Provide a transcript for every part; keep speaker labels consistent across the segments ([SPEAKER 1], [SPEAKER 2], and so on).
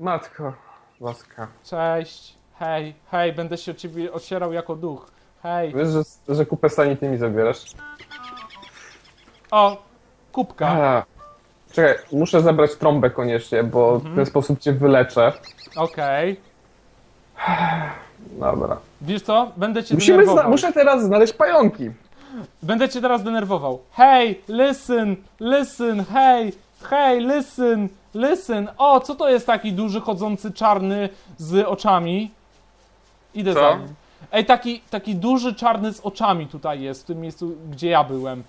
[SPEAKER 1] Matko, łaska.
[SPEAKER 2] Cześć. Hej, hej, będę się o ciebie ocierał jako duch. Hej.
[SPEAKER 1] Wiesz, że, że kupę sanity mi zabierasz?
[SPEAKER 2] O, kubka.
[SPEAKER 1] A, czekaj, muszę zabrać trąbę koniecznie, bo
[SPEAKER 2] Mhm.
[SPEAKER 1] w ten sposób cię wyleczę.
[SPEAKER 2] Okej.
[SPEAKER 1] Dobra.
[SPEAKER 2] Wiesz co? Będę cię
[SPEAKER 1] Musimy zna-
[SPEAKER 2] denerwował.
[SPEAKER 1] muszę teraz znaleźć pająki.
[SPEAKER 2] Będę cię teraz denerwował. Hej, listen, listen, hej, hej, listen, listen. O, co to jest taki duży, chodzący czarny z oczami? Idę
[SPEAKER 1] Co?
[SPEAKER 2] za nim. Ej, taki, taki duży czarny z oczami tutaj jest, w tym miejscu, gdzie ja byłem.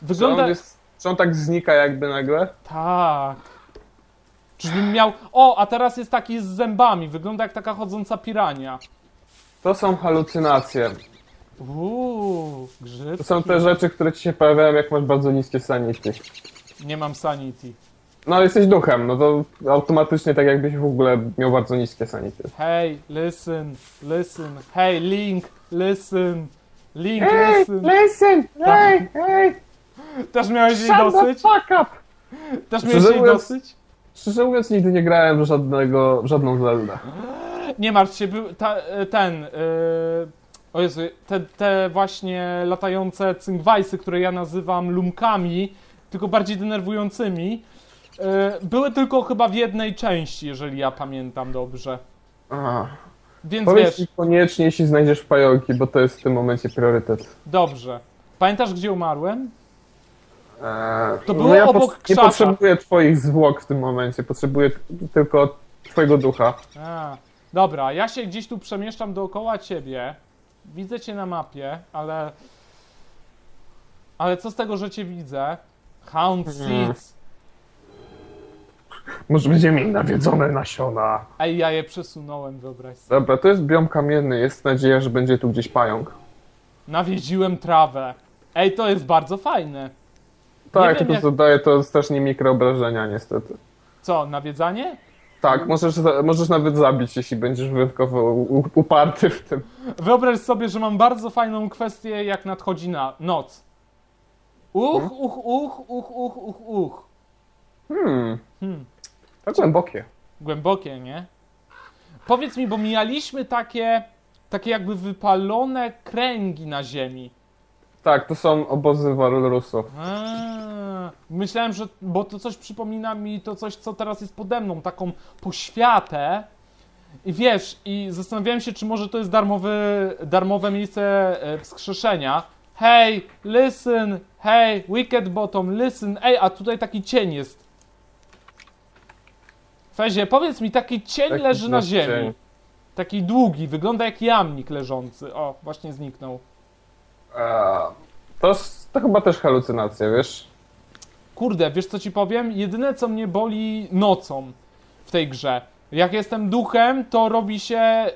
[SPEAKER 1] Czy
[SPEAKER 2] Wygląda...
[SPEAKER 1] on, jest, czy on tak znika jakby nagle?
[SPEAKER 2] Tak. Czyżbym miał... O, a teraz jest taki z zębami. Wygląda jak taka chodząca pirania.
[SPEAKER 1] To są halucynacje.
[SPEAKER 2] Uuu, grzyb.
[SPEAKER 1] To są te rzeczy, które ci się pojawiają, jak masz bardzo niskie sanity.
[SPEAKER 2] Nie mam sanity.
[SPEAKER 1] No, ale jesteś duchem, no to automatycznie tak jakbyś w ogóle miał bardzo niskie sanity.
[SPEAKER 2] Hey, listen, listen. Hey, Link, listen. Link,
[SPEAKER 1] Hey,
[SPEAKER 2] listen.
[SPEAKER 1] listen! Hey, hey!
[SPEAKER 2] Też miałeś jej
[SPEAKER 1] Shut the
[SPEAKER 2] dosyć?
[SPEAKER 1] fuck up!
[SPEAKER 2] Też miałeś jej
[SPEAKER 1] mówiąc-
[SPEAKER 2] dosyć?
[SPEAKER 1] Szczerze mówiąc, nigdy nie grałem w żadnego, w żadną Zeldę.
[SPEAKER 2] Nie martw się, był ta, e, ten... Yy, o Jezu, te, te właśnie latające cynkwajsy, które ja nazywam lumkami, tylko bardziej denerwującymi, były tylko chyba w jednej części, jeżeli ja pamiętam dobrze.
[SPEAKER 1] Aha.
[SPEAKER 2] Więc
[SPEAKER 1] Powiedz
[SPEAKER 2] wiesz,
[SPEAKER 1] koniecznie, jeśli znajdziesz pająki, bo to jest w tym momencie priorytet.
[SPEAKER 2] dobrze. Pamiętasz, gdzie umarłem?
[SPEAKER 1] Eee,
[SPEAKER 2] To było
[SPEAKER 1] ja
[SPEAKER 2] obok
[SPEAKER 1] Nie
[SPEAKER 2] krzaka.
[SPEAKER 1] potrzebuję twoich zwłok w tym momencie, potrzebuję tylko twojego ducha.
[SPEAKER 2] A, dobra, ja się gdzieś tu przemieszczam dookoła ciebie. Widzę cię na mapie, ale. Ale co z tego, że cię widzę? Hound
[SPEAKER 1] Mhm.
[SPEAKER 2] Seeds.
[SPEAKER 1] Może będziemy mieli nawiedzone nasiona.
[SPEAKER 2] Ej, ja je przesunąłem, wyobraź sobie.
[SPEAKER 1] Dobra, to jest biom kamienny, jest nadzieja, że będzie tu gdzieś pająk.
[SPEAKER 2] Nawiedziłem trawę. Ej, to jest bardzo fajne.
[SPEAKER 1] Tak,
[SPEAKER 2] wiem,
[SPEAKER 1] tylko
[SPEAKER 2] jak-
[SPEAKER 1] zadaje to strasznie mikroobrażenia niestety.
[SPEAKER 2] Co, nawiedzanie?
[SPEAKER 1] Tak, możesz, za- możesz nawet zabić, jeśli będziesz wyjątkowo u- uparty w tym.
[SPEAKER 2] Wyobraź sobie, że mam bardzo fajną kwestię, jak nadchodzi na noc. Uch,
[SPEAKER 1] Hmm?
[SPEAKER 2] uch, uch, uch, uch, uch, uch.
[SPEAKER 1] Hmm,
[SPEAKER 2] Hmm.
[SPEAKER 1] to głębokie.
[SPEAKER 2] Głębokie, nie? Powiedz mi, bo mijaliśmy takie, takie jakby wypalone kręgi na ziemi.
[SPEAKER 1] Tak, to są obozy Walrusów.
[SPEAKER 2] A, myślałem, że, bo to coś przypomina mi to coś, co teraz jest pode mną, taką poświatę. I wiesz, i zastanawiałem się, czy może to jest darmowy, darmowe miejsce e, wskrzeszenia. Hej, listen, hej, Wicked Bottom, listen. Ej, a tutaj taki cień jest. Fezie, powiedz mi, taki cień
[SPEAKER 1] Taki
[SPEAKER 2] leży na ziemi.
[SPEAKER 1] cień.
[SPEAKER 2] Taki długi, wygląda jak jamnik leżący. O, właśnie zniknął.
[SPEAKER 1] Eee, to, to chyba też halucynacja, wiesz?
[SPEAKER 2] Kurde, wiesz co ci powiem? Jedyne co mnie boli nocą w tej grze. Jak jestem duchem, to robi się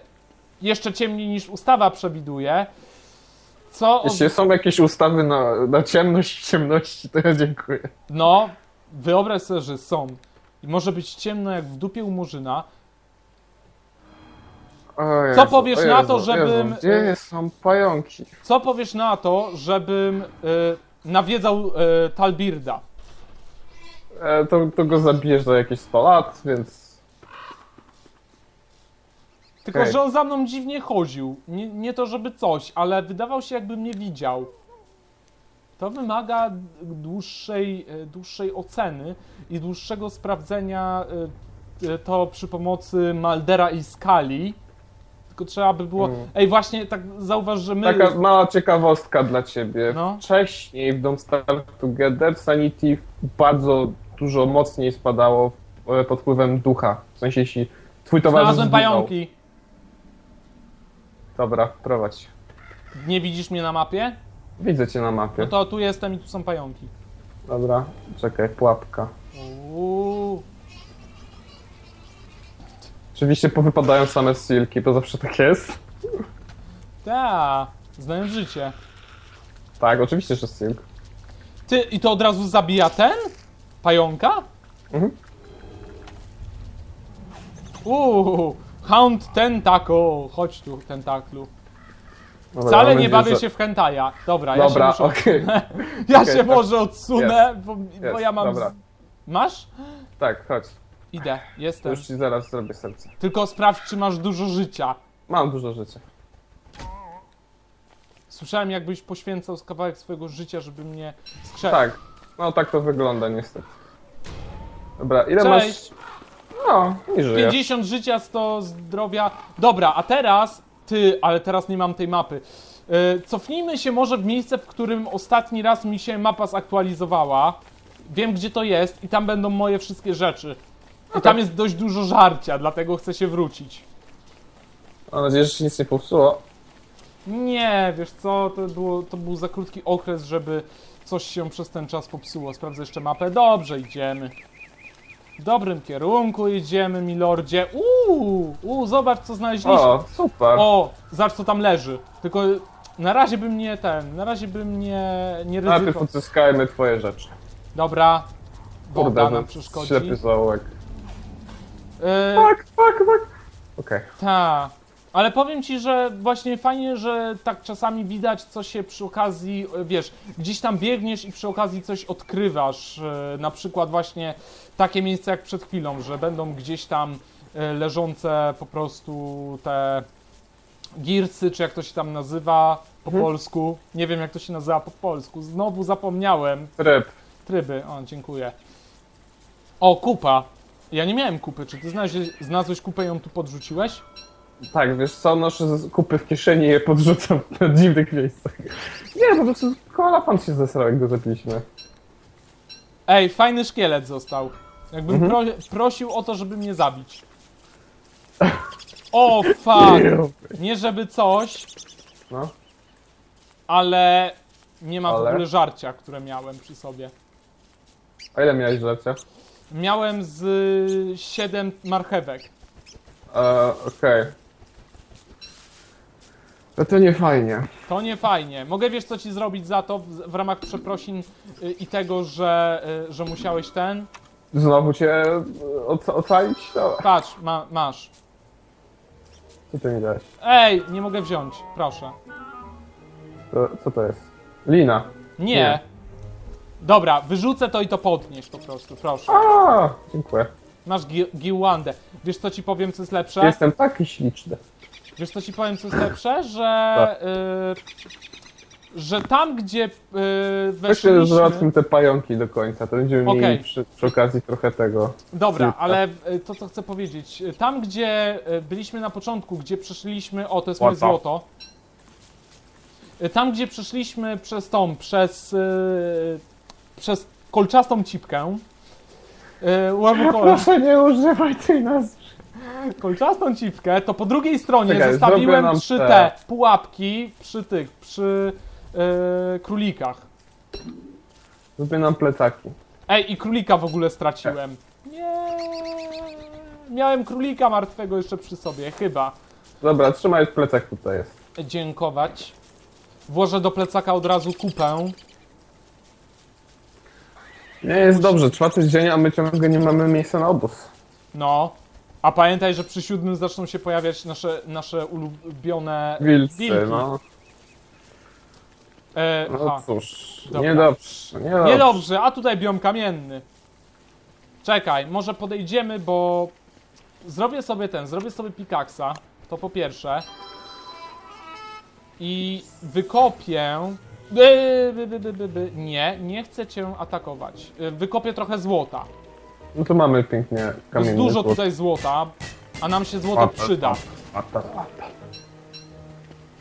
[SPEAKER 2] jeszcze ciemniej niż ustawa przewiduje. Co.
[SPEAKER 1] Jeśli są jakieś ustawy na, na ciemność w ciemności, to ja dziękuję.
[SPEAKER 2] No, wyobraź sobie, że są. I może być ciemno jak w dupie u murzyna.
[SPEAKER 1] O
[SPEAKER 2] Co
[SPEAKER 1] Jezu,
[SPEAKER 2] powiesz
[SPEAKER 1] o
[SPEAKER 2] na
[SPEAKER 1] Jezu,
[SPEAKER 2] to, żebym-
[SPEAKER 1] Jezu, Gdzie są pająki?
[SPEAKER 2] Co powiesz na to, żebym y, nawiedzał y, Talbirda?
[SPEAKER 1] E, to, to go zabijesz za jakieś 100 lat, więc...
[SPEAKER 2] Tylko,
[SPEAKER 1] Okej.
[SPEAKER 2] że on za mną dziwnie chodził. Nie, nie to, żeby coś, ale wydawał się, jakby mnie widział. To wymaga dłuższej, e, dłuższej oceny i dłuższego sprawdzenia e, e, to przy pomocy Maldera i skali. Tylko trzeba by było.
[SPEAKER 1] Mm.
[SPEAKER 2] Ej, właśnie tak zauważ, że my.
[SPEAKER 1] Taka mała ciekawostka dla ciebie.
[SPEAKER 2] No.
[SPEAKER 1] Wcześniej w Don't Starve Together Sanity bardzo dużo mocniej spadało pod wpływem ducha. W sensie jeśli twój towarzysz
[SPEAKER 2] Znalazłem
[SPEAKER 1] zginął.
[SPEAKER 2] pająki.
[SPEAKER 1] Dobra, prowadź.
[SPEAKER 2] Nie widzisz mnie na mapie?
[SPEAKER 1] Widzę cię na mapie.
[SPEAKER 2] No to tu jestem i tu są pająki.
[SPEAKER 1] Dobra, czekaj, pułapka.
[SPEAKER 2] Uuu.
[SPEAKER 1] Oczywiście powypadają same silki, to zawsze tak jest.
[SPEAKER 2] Ta, znając życie.
[SPEAKER 1] Tak, oczywiście, że silk.
[SPEAKER 2] Ty, i to od razu zabija ten? Pająka?
[SPEAKER 1] Mhm.
[SPEAKER 2] Uuu, Hound Tentaco. Chodź tu, Tentaklu.
[SPEAKER 1] Dobra,
[SPEAKER 2] Wcale
[SPEAKER 1] mam
[SPEAKER 2] nie
[SPEAKER 1] nadzieję,
[SPEAKER 2] bawię
[SPEAKER 1] że-
[SPEAKER 2] się w hentaja. Dobra, ja
[SPEAKER 1] Dobra,
[SPEAKER 2] się muszę,
[SPEAKER 1] okej.
[SPEAKER 2] ja
[SPEAKER 1] okej,
[SPEAKER 2] się
[SPEAKER 1] tak.
[SPEAKER 2] może odsunę, bo, bo
[SPEAKER 1] jest,
[SPEAKER 2] ja mam...
[SPEAKER 1] dobra.
[SPEAKER 2] Masz?
[SPEAKER 1] Tak, chodź.
[SPEAKER 2] Idę, jestem.
[SPEAKER 1] już ci zaraz zrobię serce.
[SPEAKER 2] Tylko sprawdź, czy masz dużo życia.
[SPEAKER 1] Mam dużo życia.
[SPEAKER 2] Słyszałem, jakbyś poświęcał kawałek swojego życia, żeby mnie skrzep.
[SPEAKER 1] Tak. No tak to wygląda niestety. Dobra, ile
[SPEAKER 2] Cześć.
[SPEAKER 1] masz? No, nie żyjesz.
[SPEAKER 2] 50 życia, 100 zdrowia. Dobra, a teraz ty, ale teraz nie mam tej mapy. Yy, cofnijmy się może w miejsce, w którym ostatni raz mi się mapa zaktualizowała. Wiem, gdzie to jest i tam będą moje wszystkie rzeczy. I tam jest dość dużo żarcia, dlatego chcę się wrócić.
[SPEAKER 1] Mam nadzieję, że się nic nie popsuło.
[SPEAKER 2] Nie, wiesz co, to, było, to był za krótki okres, żeby coś się przez ten czas popsuło. Sprawdzę jeszcze mapę. Dobrze, idziemy. W dobrym kierunku idziemy, milordzie. Uuu, uu, zobacz co znaleźliśmy.
[SPEAKER 1] O, super.
[SPEAKER 2] O, zobacz co tam leży. Tylko na razie bym nie ten, na razie bym nie, nie
[SPEAKER 1] Najpierw
[SPEAKER 2] ryzykował.
[SPEAKER 1] odzyskajmy twoje rzeczy.
[SPEAKER 2] Dobra, woda
[SPEAKER 1] Kurde,
[SPEAKER 2] nam
[SPEAKER 1] to
[SPEAKER 2] przeszkodzi.
[SPEAKER 1] ślepy zaułek.
[SPEAKER 2] Yy,
[SPEAKER 1] Tak, tak, tak. Okej.
[SPEAKER 2] Ta. Ale powiem ci, że właśnie fajnie, że tak czasami widać, co się przy okazji, wiesz, gdzieś tam biegniesz i przy okazji coś odkrywasz. e, Na przykład właśnie takie miejsce jak przed chwilą, że będą gdzieś tam e, leżące po prostu te gircy, czy jak to się tam nazywa po
[SPEAKER 1] Mhm.
[SPEAKER 2] polsku. Nie wiem, jak to się nazywa po polsku. Znowu zapomniałem.
[SPEAKER 1] Tryb.
[SPEAKER 2] Tryby, o, dziękuję. O, kupa. Ja nie miałem kupy. Czy ty znalazłeś, znalazłeś kupę i ją tu podrzuciłeś?
[SPEAKER 1] Tak, wiesz co, noszę kupy w kieszeni i je podrzucam na dziwnych miejscach. Nie, po prostu koala pan się zesrał, jak go zabiliśmy.
[SPEAKER 2] Ej, fajny szkielet został. Jakbym
[SPEAKER 1] Mhm.
[SPEAKER 2] pro, prosił o to, żeby mnie zabić. O, fuck! Nie żeby coś,
[SPEAKER 1] No.
[SPEAKER 2] ale nie ma w
[SPEAKER 1] Ale?
[SPEAKER 2] ogóle żarcia, które miałem przy sobie.
[SPEAKER 1] A ile miałeś życia?
[SPEAKER 2] Miałem z 7 marchewek.
[SPEAKER 1] E, Okej. No to nie fajnie.
[SPEAKER 2] To nie fajnie. Mogę wiesz co ci zrobić za to w, w ramach przeprosin y, i tego, że, y, że musiałeś ten?
[SPEAKER 1] Znowu cię oca- ocalić?
[SPEAKER 2] Patrz, ma, masz.
[SPEAKER 1] Co ty mi dałeś?
[SPEAKER 2] Ej, nie mogę wziąć, proszę.
[SPEAKER 1] To, co to jest? Lina.
[SPEAKER 2] Nie.
[SPEAKER 1] Nie.
[SPEAKER 2] Dobra, wyrzucę to i to podnieś po prostu, proszę.
[SPEAKER 1] A, dziękuję.
[SPEAKER 2] Masz gi- Giłandę. Wiesz co ci powiem, co jest lepsze?
[SPEAKER 1] Jestem taki śliczny.
[SPEAKER 2] Wiesz co ci powiem, co jest lepsze? Że... Y, że tam, gdzie y,
[SPEAKER 1] Weź się
[SPEAKER 2] weszliśmy...
[SPEAKER 1] załatwmy te pająki do końca, to będziemy
[SPEAKER 2] Okej.
[SPEAKER 1] mieli przy, przy okazji trochę tego.
[SPEAKER 2] Dobra, ale y, to co chcę powiedzieć. Tam, gdzie y, byliśmy na początku, gdzie przeszliśmy... O, to jest moje
[SPEAKER 1] Złoto.
[SPEAKER 2] Y, Tam, gdzie przeszliśmy przez tą, przez... przez kolczastą cipkę. y, Łamukole.
[SPEAKER 1] Proszę nie używaj tej nazwy.
[SPEAKER 2] Kolczastą cipkę, to po drugiej stronie
[SPEAKER 1] Czekaj, zrobię
[SPEAKER 2] zostawiłem
[SPEAKER 1] nam
[SPEAKER 2] trzy
[SPEAKER 1] te.
[SPEAKER 2] te pułapki przy tych, przy yy, królikach.
[SPEAKER 1] Zrobię nam plecaki.
[SPEAKER 2] Ej, i królika w ogóle straciłem. Nie. Miałem królika martwego jeszcze przy sobie, chyba.
[SPEAKER 1] Dobra, trzymaj plecak tutaj jest.
[SPEAKER 2] Dziękować. Włożę do plecaka od razu kupę.
[SPEAKER 1] Nie jest dobrze, czwarty dzień, a my ciągle nie mamy miejsca na obóz.
[SPEAKER 2] No. A pamiętaj, że przy siódmym zaczną się pojawiać nasze, nasze ulubione
[SPEAKER 1] Wilcy,
[SPEAKER 2] wilki.
[SPEAKER 1] no.
[SPEAKER 2] E,
[SPEAKER 1] No cóż,
[SPEAKER 2] Dobra.
[SPEAKER 1] niedobrze, niedobrze.
[SPEAKER 2] Niedobrze, a tutaj biom kamienny. Czekaj, może podejdziemy, bo zrobię sobie ten, zrobię sobie pikaksa, to po pierwsze. I wykopię... By, by, by, by, by, by. Nie, nie chcę cię atakować. Y, Wykopię trochę złota.
[SPEAKER 1] No to mamy pięknie
[SPEAKER 2] Jest
[SPEAKER 1] kamienny
[SPEAKER 2] dużo tutaj złota, a nam się złoto przyda.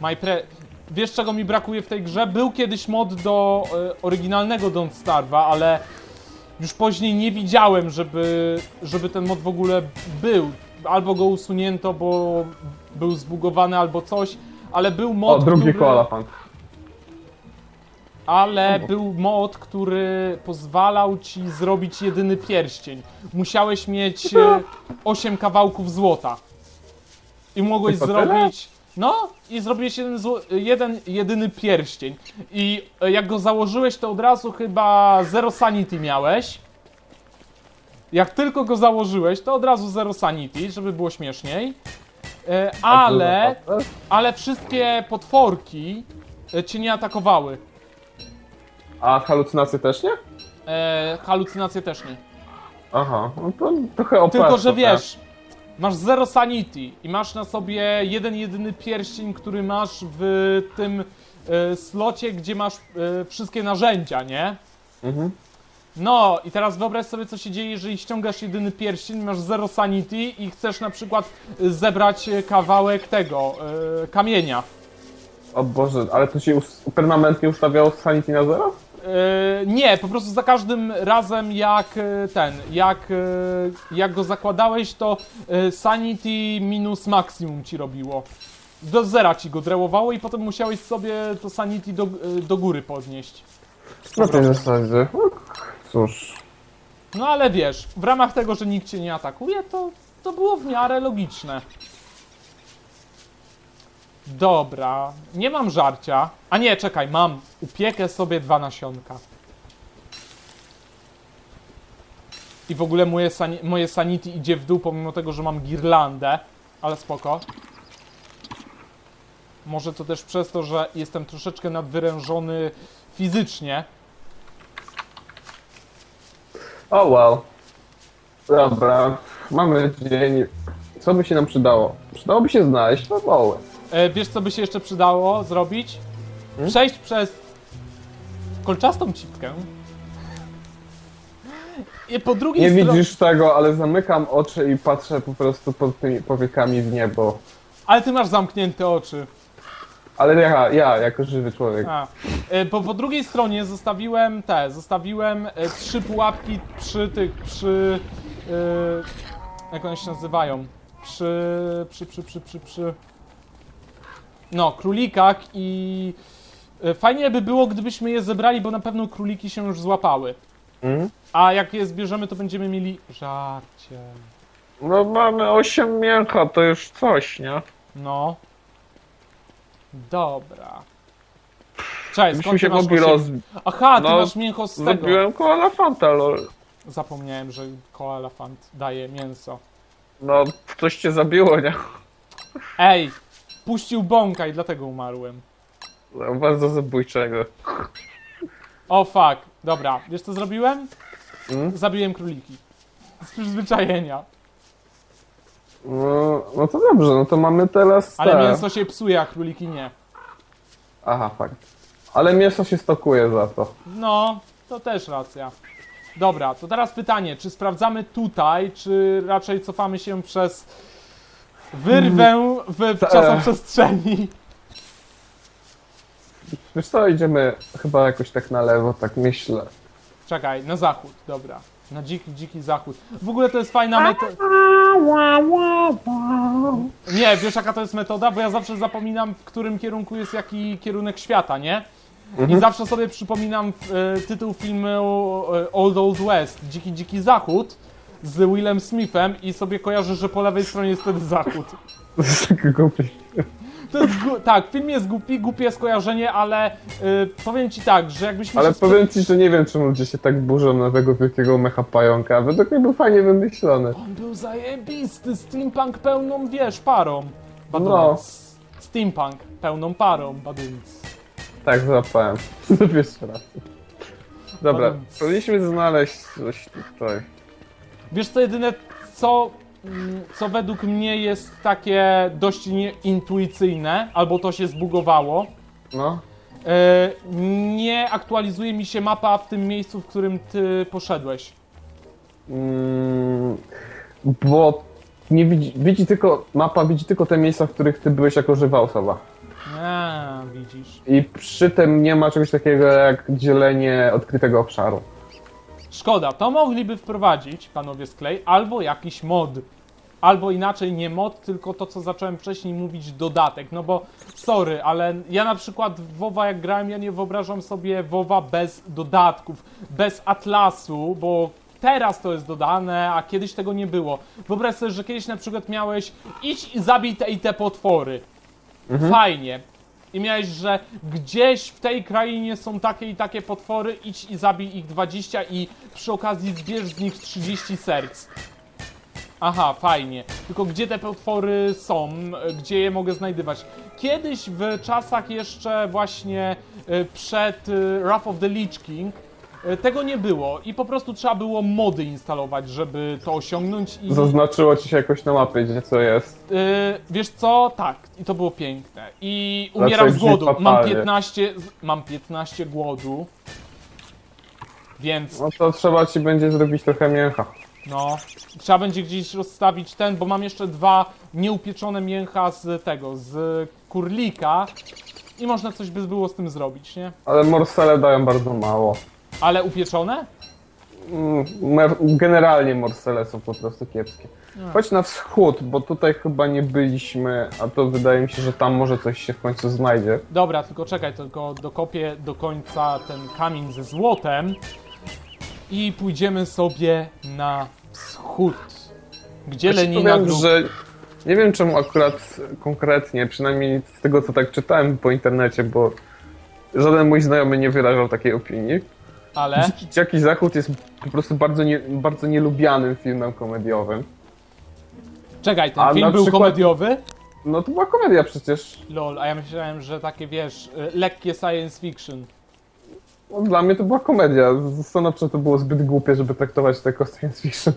[SPEAKER 2] My pre... Wiesz czego mi brakuje w tej grze? Był kiedyś mod do e, oryginalnego Don't Starve'a, ale już później nie widziałem, żeby, żeby ten mod w ogóle był. Albo go usunięto, bo był zbugowany, albo coś, ale był mod,
[SPEAKER 1] O, drugi
[SPEAKER 2] który...
[SPEAKER 1] koala pan.
[SPEAKER 2] Ale był mod, który pozwalał ci zrobić jedyny pierścień. Musiałeś mieć e, 8 kawałków złota. I mogłeś
[SPEAKER 1] Tylko tyle?
[SPEAKER 2] zrobić. No, i zrobiłeś jeden, zło... jeden jedyny pierścień. I e, jak go założyłeś, to od razu chyba zero sanity miałeś. Jak tylko go założyłeś, to od razu zero sanity, żeby było śmieszniej. E, Ale, ale wszystkie potworki e, cię nie atakowały.
[SPEAKER 1] A halucynacje też nie?
[SPEAKER 2] E, halucynacje też nie.
[SPEAKER 1] Aha, no to trochę opłacę.
[SPEAKER 2] Tylko, że wiesz, masz zero sanity i masz na sobie jeden jedyny pierścień, który masz w tym e, slocie, gdzie masz e, wszystkie narzędzia, nie?
[SPEAKER 1] Mhm.
[SPEAKER 2] No i teraz wyobraź sobie, co się dzieje, jeżeli ściągasz jedyny pierścień, masz zero sanity i chcesz na przykład e, zebrać kawałek tego, kamienia.
[SPEAKER 1] O Boże, ale to się permanentnie ustawiało sanity na zero?
[SPEAKER 2] E, nie, po prostu za każdym razem jak e, ten, jak, e, jak go zakładałeś, to sanity minus maksimum ci robiło. Do zera ci go drełowało i potem musiałeś sobie to sanity do, do góry podnieść.
[SPEAKER 1] Na tej zasadzie. Cóż.
[SPEAKER 2] No ale wiesz, w ramach tego, że nikt cię nie atakuje, to, to było w miarę logiczne. Dobra, nie mam żarcia. A nie, czekaj, mam. Upiekę sobie dwa nasionka. I w ogóle moje, moje sanity idzie w dół, pomimo tego, że mam girlandę. Ale spoko. Może to też przez to, że jestem troszeczkę nadwyrężony fizycznie.
[SPEAKER 1] O wow. Dobra, mamy dzień. Co by się nam przydało? Przydałoby się znaleźć fabułę.
[SPEAKER 2] E, wiesz, co by się jeszcze przydało zrobić?
[SPEAKER 1] Hmm?
[SPEAKER 2] Przejść przez kolczastą cipkę. I po drugiej
[SPEAKER 1] Nie
[SPEAKER 2] stronie.
[SPEAKER 1] widzisz tego, ale zamykam oczy i patrzę po prostu pod tymi powiekami w niebo.
[SPEAKER 2] Ale ty masz zamknięte oczy.
[SPEAKER 1] Ale ja, ja jako żywy człowiek.
[SPEAKER 2] A. E, po, po drugiej stronie zostawiłem te, zostawiłem e, trzy pułapki przy tych, przy... E, jak one się nazywają? Przy, przy, przy, przy, przy, przy... No, królikach i... e, Fajnie by było, gdybyśmy je zebrali, bo na pewno króliki się już złapały.
[SPEAKER 1] Mhm.
[SPEAKER 2] A jak je zbierzemy, to będziemy mieli żarcie.
[SPEAKER 1] No mamy 8 mięcha, to już coś, nie?
[SPEAKER 2] No. Dobra. Cześć,
[SPEAKER 1] Byśmy
[SPEAKER 2] skąd
[SPEAKER 1] się
[SPEAKER 2] ty masz
[SPEAKER 1] mogli
[SPEAKER 2] osiem-
[SPEAKER 1] roz...
[SPEAKER 2] Aha, ty
[SPEAKER 1] No,
[SPEAKER 2] masz mięcho z tego.
[SPEAKER 1] Zrobiłem koło elefanta, lol.
[SPEAKER 2] Zapomniałem, że koala elefant daje mięso.
[SPEAKER 1] No, coś cię zabiło, nie?
[SPEAKER 2] Ej, puścił bąka i dlatego umarłem.
[SPEAKER 1] No, Bardzo zabójczego.
[SPEAKER 2] O fuck, dobra, wiesz co zrobiłem?
[SPEAKER 1] Mm?
[SPEAKER 2] Zabiłem króliki. Z przyzwyczajenia.
[SPEAKER 1] No, no to dobrze, no to mamy teraz
[SPEAKER 2] Ale
[SPEAKER 1] te...
[SPEAKER 2] mięso się psuje, a króliki nie.
[SPEAKER 1] Aha, fakt. Ale mięso się stokuje za to.
[SPEAKER 2] No, to też racja. Dobra, to teraz pytanie, czy sprawdzamy tutaj, czy raczej cofamy się przez wyrwę w, w czasoprzestrzeni?
[SPEAKER 1] Wiesz co, idziemy chyba jakoś tak na lewo, tak myślę.
[SPEAKER 2] Czekaj, na zachód, dobra. Na dziki, dziki zachód. W ogóle to jest fajna metoda. Nie, wiesz jaka to jest metoda? Bo ja zawsze zapominam, w którym kierunku jest jaki kierunek świata, nie? I zawsze sobie przypominam e, tytuł filmu e, Old Old West, Dziki Dziki Zachód z Willem Smithem i sobie kojarzę, że po lewej stronie jest wtedy zachód.
[SPEAKER 1] To jest tak głupi.
[SPEAKER 2] To jest gu- tak, film jest głupi, głupie skojarzenie, ale e, powiem ci tak, że jakbyśmy
[SPEAKER 1] Ale
[SPEAKER 2] się...
[SPEAKER 1] powiem ci, że nie wiem, czemu ludzie się tak burzą na tego wielkiego mecha pająka. Według mnie był fajnie wymyślony.
[SPEAKER 2] On był zajebisty, steampunk pełną, wiesz, parą.
[SPEAKER 1] No.
[SPEAKER 2] Badumc. Steampunk pełną parą, badumc.
[SPEAKER 1] Tak, złapałem. Jeszcze raz. Dobra,
[SPEAKER 2] Badumc.
[SPEAKER 1] powinniśmy znaleźć coś tutaj.
[SPEAKER 2] Wiesz co, jedyne co, mm, co według mnie jest takie dość nieintuicyjne, albo to się zbugowało,
[SPEAKER 1] No.
[SPEAKER 2] e, nie aktualizuje mi się mapa w tym miejscu, w którym ty poszedłeś.
[SPEAKER 1] Mm, bo nie widzi, widzi tylko, mapa widzi tylko te miejsca, w których ty byłeś jako żywa osoba.
[SPEAKER 2] A, widzisz.
[SPEAKER 1] I przy tym nie ma czegoś takiego jak dzielenie odkrytego obszaru.
[SPEAKER 2] Szkoda, to mogliby wprowadzić, panowie z Klej, albo jakiś mod. Albo inaczej nie mod, tylko to, co zacząłem wcześniej mówić, dodatek. No bo, sorry, ale ja na przykład w WoWa jak grałem, ja nie wyobrażam sobie WoWa bez dodatków, bez atlasu, bo teraz to jest dodane, a kiedyś tego nie było. Wyobraź sobie, że kiedyś na przykład miałeś idź i zabij te i te potwory. Fajnie. I miałeś, że gdzieś w tej krainie są takie i takie potwory, idź i zabij ich 20 i przy okazji zbierz z nich 30 serc. Aha, fajnie. Tylko gdzie te potwory są, gdzie je mogę znajdywać? Kiedyś w czasach jeszcze właśnie e, przed e, Wrath of the Lich King Tego nie było i po prostu trzeba było mody instalować, żeby to osiągnąć i...
[SPEAKER 1] Zaznaczyło ci się jakoś na mapie, gdzie co jest.
[SPEAKER 2] Yy, wiesz co? Tak, i to było piękne. I umieram z głodu. Mam
[SPEAKER 1] fatalnie.
[SPEAKER 2] 15, z- mam 15 głodu. Więc
[SPEAKER 1] No to trzeba ci będzie zrobić trochę mięcha.
[SPEAKER 2] no, trzeba będzie gdzieś rozstawić ten, bo mam jeszcze dwa nieupieczone mięcha z tego, z kurlika. I można coś by było z tym zrobić, nie?
[SPEAKER 1] Ale morsele dają bardzo mało.
[SPEAKER 2] Ale upieczone?
[SPEAKER 1] Mm, mer- Generalnie morsele są po prostu kiepskie. Chodź na wschód, bo tutaj chyba nie byliśmy, a to wydaje mi się, że tam może coś się w końcu znajdzie.
[SPEAKER 2] Dobra, tylko czekaj, tylko dokopię do końca ten kamień ze złotem i pójdziemy sobie na wschód. Gdzie
[SPEAKER 1] Ja ci
[SPEAKER 2] Lenina
[SPEAKER 1] powiem, że nie wiem czemu akurat konkretnie, przynajmniej z tego co tak czytałem po internecie, bo żaden mój znajomy nie wyrażał takiej opinii.
[SPEAKER 2] Ale
[SPEAKER 1] Dziki, Zachód jest po prostu bardzo, nie, bardzo nielubianym filmem komediowym.
[SPEAKER 2] czekaj, ten
[SPEAKER 1] A
[SPEAKER 2] film
[SPEAKER 1] na
[SPEAKER 2] był
[SPEAKER 1] przykład-
[SPEAKER 2] komediowy?
[SPEAKER 1] No to była komedia przecież.
[SPEAKER 2] Lol, a ja myślałem, że takie wiesz, y, lekkie science fiction.
[SPEAKER 1] No, dla mnie to była komedia. Stanowczo to było zbyt głupie, żeby traktować to jako science fiction.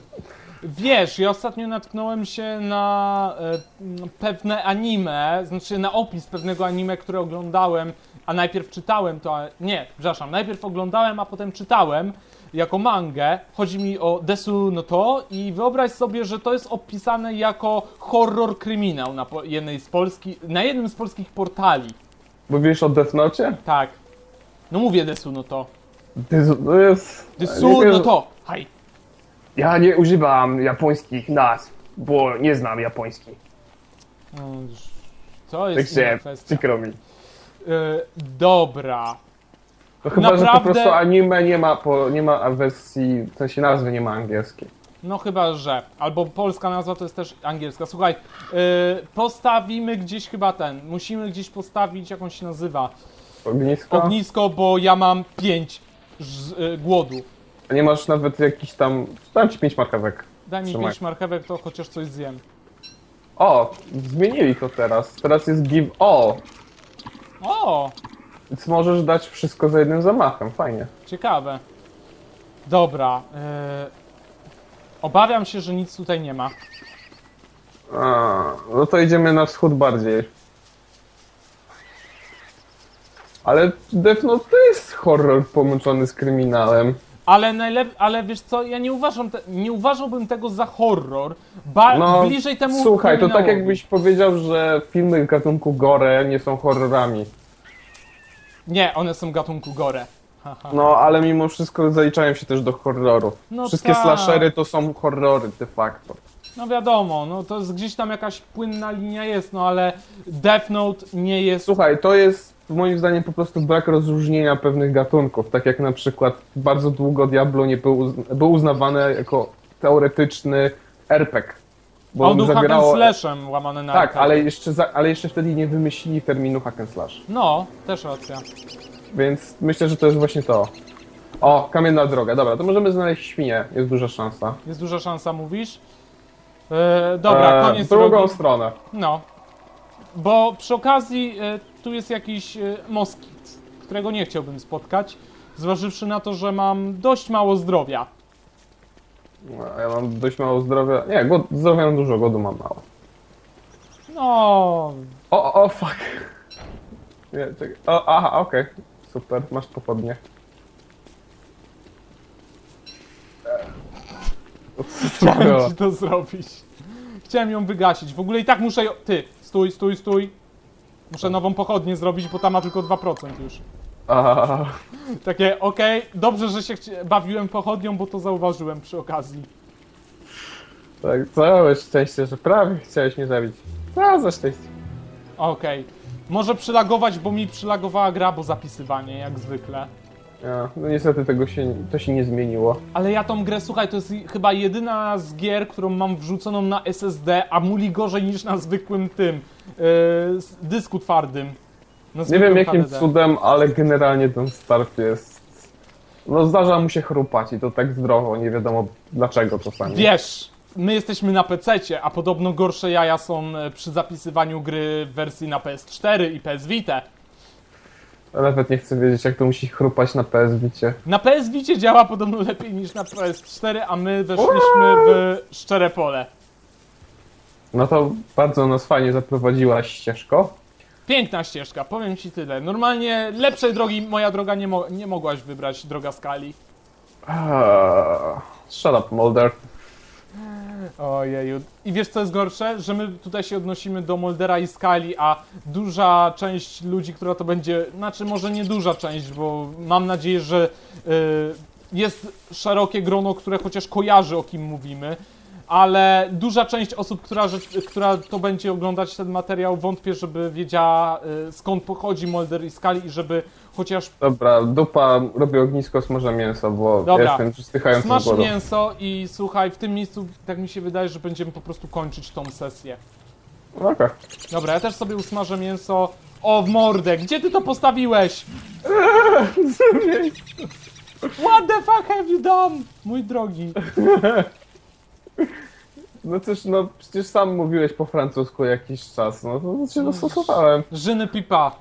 [SPEAKER 2] Wiesz, ja ostatnio natknąłem się na e, m, pewne anime, znaczy na opis pewnego anime, które oglądałem, a najpierw czytałem to, a, nie, przepraszam, najpierw oglądałem, a potem czytałem jako mangę. Chodzi mi o Desu no to i wyobraź sobie, że to jest opisane jako horror kryminał na, jednej z Polski, na jednym z polskich portali.
[SPEAKER 1] Mówisz o Death Note?
[SPEAKER 2] Tak. No mówię Desu no to.
[SPEAKER 1] Ty- To jest...
[SPEAKER 2] Desu no to. Haj.
[SPEAKER 1] Ja nie używam japońskich nazw, bo nie znam japoński.
[SPEAKER 2] Mm, To jest inna
[SPEAKER 1] Także
[SPEAKER 2] kwestia.
[SPEAKER 1] przykro mi.
[SPEAKER 2] Y, dobra.
[SPEAKER 1] To chyba, że po
[SPEAKER 2] Naprawdę-
[SPEAKER 1] prostu anime nie ma, po, nie ma wersji, w sensie nazwy nie ma angielskiej.
[SPEAKER 2] No chyba, że. Albo polska nazwa to jest też angielska. Słuchaj, yy, postawimy gdzieś chyba ten. Musimy gdzieś postawić, jak on się nazywa.
[SPEAKER 1] Ognisko?
[SPEAKER 2] Ognisko, bo ja mam pięć ż- yy, głodu.
[SPEAKER 1] A Nie masz nawet jakiś tam... Dam ci pięć marchewek.
[SPEAKER 2] Daj mi
[SPEAKER 1] Trzymaj.
[SPEAKER 2] pięć marchewek, to chociaż coś zjem.
[SPEAKER 1] O, zmienili to teraz. Teraz jest give all.
[SPEAKER 2] O,
[SPEAKER 1] Więc możesz dać wszystko za jednym zamachem. Fajnie.
[SPEAKER 2] ciekawe. Dobra. Yy, obawiam się, że nic tutaj nie ma.
[SPEAKER 1] A, no to idziemy na wschód bardziej. Ale Note to jest horror połączony z kryminałem.
[SPEAKER 2] Ale najlep- ale wiesz co, ja nie uważam, te- nie uważałbym tego za horror. Ba-
[SPEAKER 1] No,
[SPEAKER 2] bliżej temu
[SPEAKER 1] słuchaj, to tak
[SPEAKER 2] kryminałowi.
[SPEAKER 1] jakbyś powiedział, że filmy gatunku gore nie są horrorami.
[SPEAKER 2] Nie, one są gatunku gore. Haha.
[SPEAKER 1] No, ale mimo wszystko zaliczają się też do horrorów.
[SPEAKER 2] No
[SPEAKER 1] Wszystkie
[SPEAKER 2] tak.
[SPEAKER 1] slashery to są horrory de facto.
[SPEAKER 2] No wiadomo, no to jest gdzieś tam jakaś płynna linia jest, no ale Death Note nie jest.
[SPEAKER 1] Słuchaj, to jest moim zdaniem po prostu brak rozróżnienia pewnych gatunków. Tak jak na przykład bardzo długo Diablo nie był, był uznawany jako teoretyczny RPG. Bo
[SPEAKER 2] On był
[SPEAKER 1] zawierało...
[SPEAKER 2] slashem łamane na
[SPEAKER 1] Tak,
[SPEAKER 2] RPG.
[SPEAKER 1] ale jeszcze, za, ale jeszcze wtedy nie wymyślili terminu hack and slash.
[SPEAKER 2] No, też racja.
[SPEAKER 1] Więc myślę, że to jest właśnie to. O, kamienna droga. Dobra, to możemy znaleźć świnię. Jest duża szansa.
[SPEAKER 2] Jest duża szansa, mówisz? E, dobra,
[SPEAKER 1] E,
[SPEAKER 2] koniec
[SPEAKER 1] w drugą
[SPEAKER 2] drogi.
[SPEAKER 1] stronę.
[SPEAKER 2] No. Bo przy okazji e, tu jest jakiś e, moskit, którego nie chciałbym spotkać, zważywszy na to, że mam dość mało zdrowia.
[SPEAKER 1] No, Ja mam dość mało zdrowia. Nie, głod, zdrowia mam dużo, głodu mam mało.
[SPEAKER 2] No,
[SPEAKER 1] O, o, fuck. Nie, czekaj. O, aha, okej. Super, masz pochodnie.
[SPEAKER 2] chciałem ci to zrobić. Chciałem ją wygasić. W ogóle i tak muszę ją... Ty, stój, stój, stój. Muszę nową pochodnię zrobić, bo ta ma tylko 2% już.
[SPEAKER 1] Aha.
[SPEAKER 2] Takie, okej, dobrze, że się chci- bawiłem pochodnią, bo to zauważyłem przy okazji.
[SPEAKER 1] Tak, całe szczęście, że prawie chciałeś mnie zabić. Co za szczęście.
[SPEAKER 2] Okej. Może przylagować, bo mi przylagowała gra, bo zapisywanie, jak zwykle.
[SPEAKER 1] No niestety tego się, to się nie zmieniło.
[SPEAKER 2] Ale ja tą grę, słuchaj, to jest chyba jedyna z gier, którą mam wrzuconą na SSD, a muli gorzej niż na zwykłym tym yy, dysku twardym.
[SPEAKER 1] Nie wiem jakim
[SPEAKER 2] HDD.
[SPEAKER 1] cudem, ale generalnie ten starp jest... No zdarza mu się chrupać i to tak zdrowo, nie wiadomo dlaczego czasami.
[SPEAKER 2] Wiesz, my jesteśmy na PC, a podobno gorsze jaja są e, przy zapisywaniu gry w wersji na PS4 i PS Vita.
[SPEAKER 1] Nawet nie chcę wiedzieć, jak to musi chrupać na PS Vicie.
[SPEAKER 2] Na PS Vicie działa podobno lepiej niż na PS4, a my weszliśmy w szczere pole.
[SPEAKER 1] No to bardzo nas fajnie zaprowadziłaś ścieżko.
[SPEAKER 2] Piękna ścieżka, powiem ci tyle. Normalnie lepszej drogi, moja droga, nie, mo nie mogłaś wybrać, droga skali.
[SPEAKER 1] Ah, Shut up, Mulder.
[SPEAKER 2] Ojeju. I wiesz co jest gorsze? Że my tutaj się odnosimy do Moldera i Skali, a duża część ludzi, która to będzie, znaczy może nie duża część, bo mam nadzieję, że y, jest szerokie grono, które chociaż kojarzy o kim mówimy, ale duża część osób, która, która to będzie oglądać ten materiał, wątpię, żeby wiedziała y, skąd pochodzi Molder i Skali i żeby chociaż
[SPEAKER 1] Dobra, dupa, robię ognisko, smażę mięso, bo
[SPEAKER 2] Dobra.
[SPEAKER 1] jestem przystychający
[SPEAKER 2] Smaż mięso i słuchaj, w tym miejscu tak mi się wydaje, że będziemy po prostu kończyć tą sesję.
[SPEAKER 1] Okej.
[SPEAKER 2] Dobra, ja też sobie usmażę mięso. O, w mordę! Gdzie ty to postawiłeś? What the fuck have you done? Mój drogi.
[SPEAKER 1] No cóż, no przecież sam mówiłeś po francusku jakiś czas, no to się dostosowałem.
[SPEAKER 2] Żyny pipa.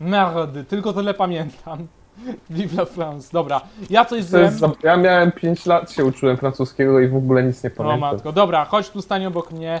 [SPEAKER 2] Merde, tylko tyle pamiętam. Vive la France. Dobra, ja coś
[SPEAKER 1] To
[SPEAKER 2] zjem.
[SPEAKER 1] jest, za- ja miałem 5 lat, się uczyłem francuskiego i w ogóle nic nie
[SPEAKER 2] O
[SPEAKER 1] pamiętam.
[SPEAKER 2] matko, dobra, chodź tu stań obok mnie.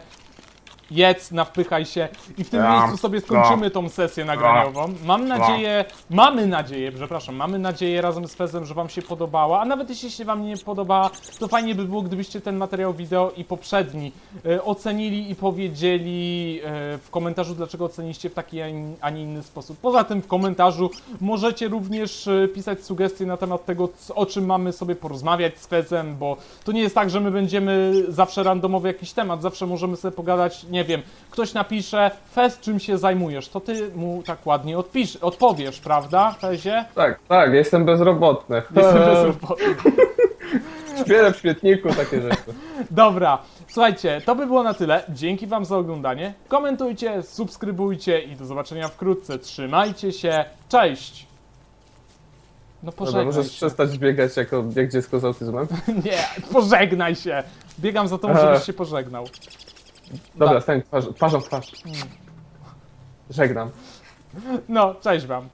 [SPEAKER 2] Jedz, nawpychaj się i w tym
[SPEAKER 1] Ja,
[SPEAKER 2] miejscu sobie skończymy tą sesję nagraniową. Mam nadzieję, mamy nadzieję, przepraszam, mamy nadzieję razem z Fezem, że wam się podobała, a nawet jeśli się wam nie podoba, to fajnie by było, gdybyście ten materiał wideo i poprzedni e, ocenili i powiedzieli e, w komentarzu, dlaczego oceniliście w taki, a in- a nie inny sposób. Poza tym w komentarzu możecie również e, pisać sugestie na temat tego, c- o czym mamy sobie porozmawiać z Fezem, bo to nie jest tak, że my będziemy zawsze randomowy jakiś temat, zawsze możemy sobie pogadać, nie wiem, ktoś napisze, Fez, czym się zajmujesz, to ty mu tak ładnie odpisz, odpowiesz, prawda, Fezie?
[SPEAKER 1] Tak, tak, jestem bezrobotny.
[SPEAKER 2] Jestem bezrobotny.
[SPEAKER 1] W świetniku, takie rzeczy.
[SPEAKER 2] Dobra, słuchajcie, to by było na tyle. Dzięki Wam za oglądanie. Komentujcie, subskrybujcie i do zobaczenia wkrótce. Trzymajcie się, cześć! No
[SPEAKER 1] Dobra,
[SPEAKER 2] pożegnaj
[SPEAKER 1] możesz
[SPEAKER 2] się.
[SPEAKER 1] przestać biegać jako jak dziecko z autyzmem?
[SPEAKER 2] Nie, pożegnaj się! Biegam za tobą, żebyś się pożegnał.
[SPEAKER 1] Dobra, stań twarz, twarzą w twarz. Żegnam.
[SPEAKER 2] No, cześć Wam.